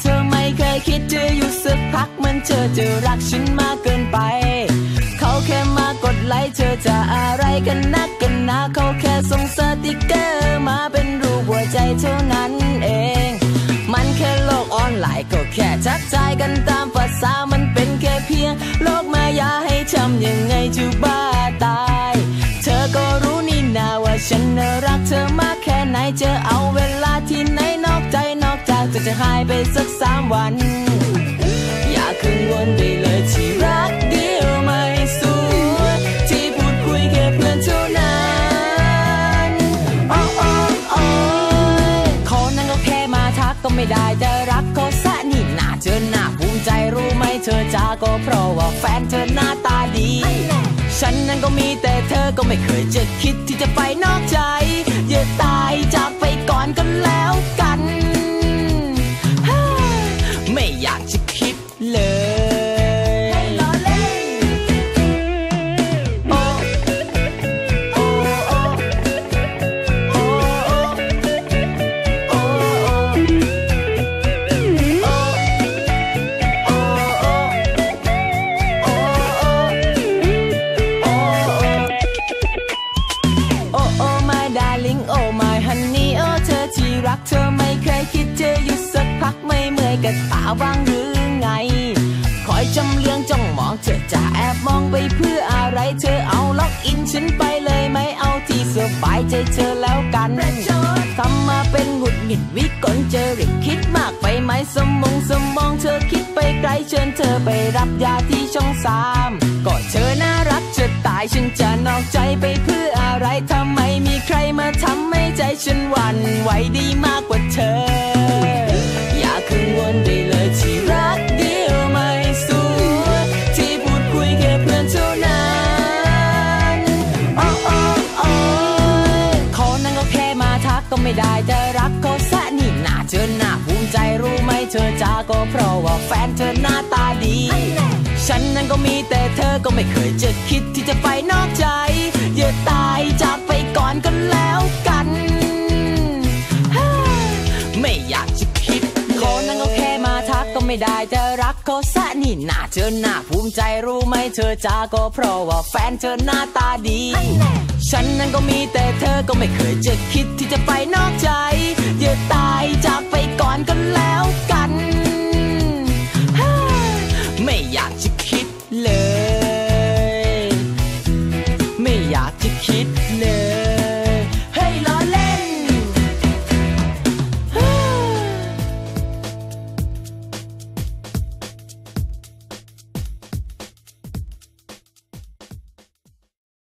เธอไม่เคยคิดจะรักฉันมากเกินไป เขาแค่มากดไลค์เธอจะอะไรกันนักกันนะเขาแค่ส่งสติกเกอร์มาเป็นรูปหัวใจเท่านั้นเอง มันแค่โลกออนไลน์ก็แค่ทักทายกันตามภาษามันเป็นแค่เพียง โลกมายาให้ทำยังไงจะบ้าตาย เธอก็รู้นี่นาว่าฉันรักเธอมากแค่ไหนจะเอาเวลาที่ไหน กจากเธอจะหายไปสักสามวัน อย่ากังวลไปเลยที่รักเดียวไม่สูญที่พูดคุยแค่เพื่อนเท่านั้นโอ้โอ้โอ้ยเขานั้นก็แค่มาทักก็ไม่ได้จะรักเขาซะนี่น่าเจอหน้าภูมิใจรู้ไหมเธอจาก็เพราะว่าแฟนเธอหน้าตาดี ฉันนั้นก็มีแต่เธอก็ไม่เคยจะคิดที่จะไปนอกใจ เธอไม่เคยคิดจะหยุดสักพักไม่เมื่อยกับตาบ้างหรือไง คอยจำเลืองจ้องมองเธอจะแอบมองไปเพื่ออะไร เธอเอาล็อกอินฉันไปเลยไหมเอาที่สบายใจเธอแล้วกันทำมาเป็นหงุดหงิดวิกลเจริตคิดมากไปไหมสมองสมองเธอคิดไปไกลเชิญเธอไปรับยาที่ช่องสามก็เธอน่ารักจะตายฉันจะนอกใจไปเพื่ออะไรทำไม นหวั่นไดีมากกว่าเธอ อย่ากังวลไปเลยที่รักเดียวไม่สูญที่พูดคุยแค่เพื่อนเท่านั้นโอ้โอ้โอ้ยเขานั้นก็แค่มาทักก็ไม่ได้จะรักเขาซะนี่หน่าเจอหน้าภูมิใจรู้ไหมเธอจาก็เพราะว่าแฟนเธอหน้าตาดี ฉันนั้นก็มีแต่เธอก็ไม่เคยจะคิดที่จะไปนอกใจอย่าตายจากไปก่อนกันแล้ว ไม่ได้จะรักเขาซะนี่น่าเธอหน้าภูมิใจรู้ไหมเธอจ้าก็เพราะว่าแฟนเธอหน้าตาดี ฉันนั้นก็มีแต่เธอก็ไม่เคยจะคิดที่จะไปนอกใจ